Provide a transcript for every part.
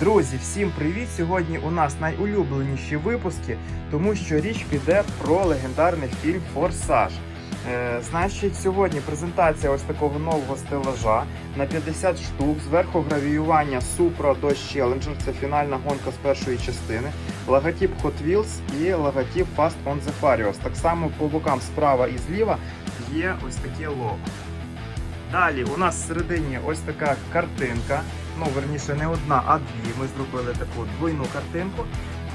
Друзі, всім привіт! Сьогодні у нас найулюбленіші випуски, тому що річ піде про легендарний фільм Форсаж. Е, значить, сьогодні презентація ось такого нового стелажа на 50 штук. Зверху гравіювання Supra Dodge Challenger, це фінальна гонка з першої частини. Логотип Hot Wheels і логотип Fast on the Furious. Так само по бокам справа і зліва є ось таке лого. Далі у нас всередині ось така картинка. Ну, верніше, не одна, а дві. Ми зробили таку двойну картинку.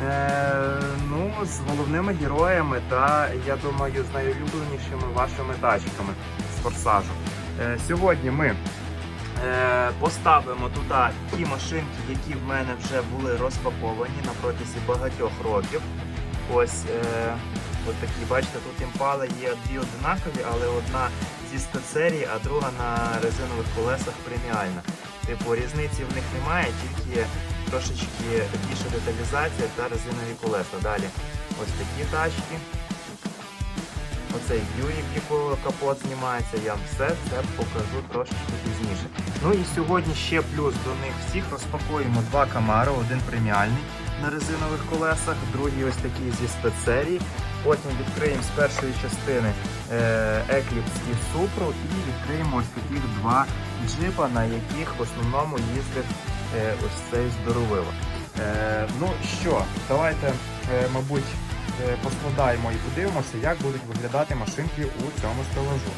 Е, ну, з головними героями та, я думаю, з найулюбленішими вашими тачками з форсажу. Е, сьогодні ми е, поставимо туди ті машинки, які в мене вже були розпаковані на протязі багатьох років. Ось е, от такі, бачите, тут імпали є дві одинакові, але одна зі спецсерії, а друга на резинових колесах преміальна. Типу, різниці в них немає, тільки трошечки більша деталізація та резинові колеса. Далі ось такі тачки. Оцей Бьюік, якого капот знімається, я все це покажу трошечки пізніше. Ну і сьогодні ще плюс до них всіх розпакуємо два камари, один преміальний на резинових колесах, другий ось такий зі спецсерії. Потім відкриємо з першої частини е, Eclipse і Супру і відкриємо ось таких два джипа, на яких в основному їздить е, ось цей здоровило. Е, ну що, давайте, е, мабуть, поскладаємо і подивимося, як будуть виглядати машинки у цьому стелажу.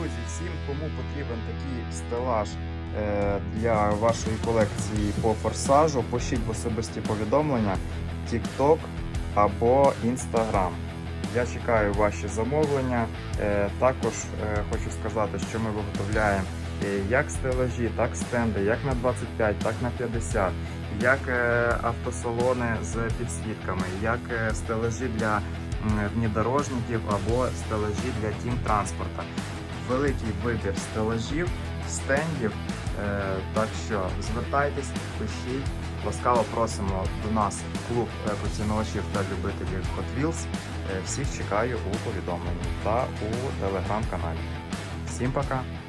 Друзі, всім, кому потрібен такий стелаж е, для вашої колекції по форсажу, пишіть в особисті повідомлення TikTok або Instagram. Я чекаю ваші замовлення. Е, також е, хочу сказати, що ми виготовляємо як стелажі, так стенди, як на 25, так на 50, як автосалони з підсвітками, як стелажі для внедорожників або стелажі для тім транспорта великий вибір стелажів, стендів. Е, так що звертайтесь, пишіть. Ласкаво просимо до нас клуб поціновачів та любителів Hot Wheels. Е, всіх чекаю у повідомленні та у телеграм-каналі. Всім пока!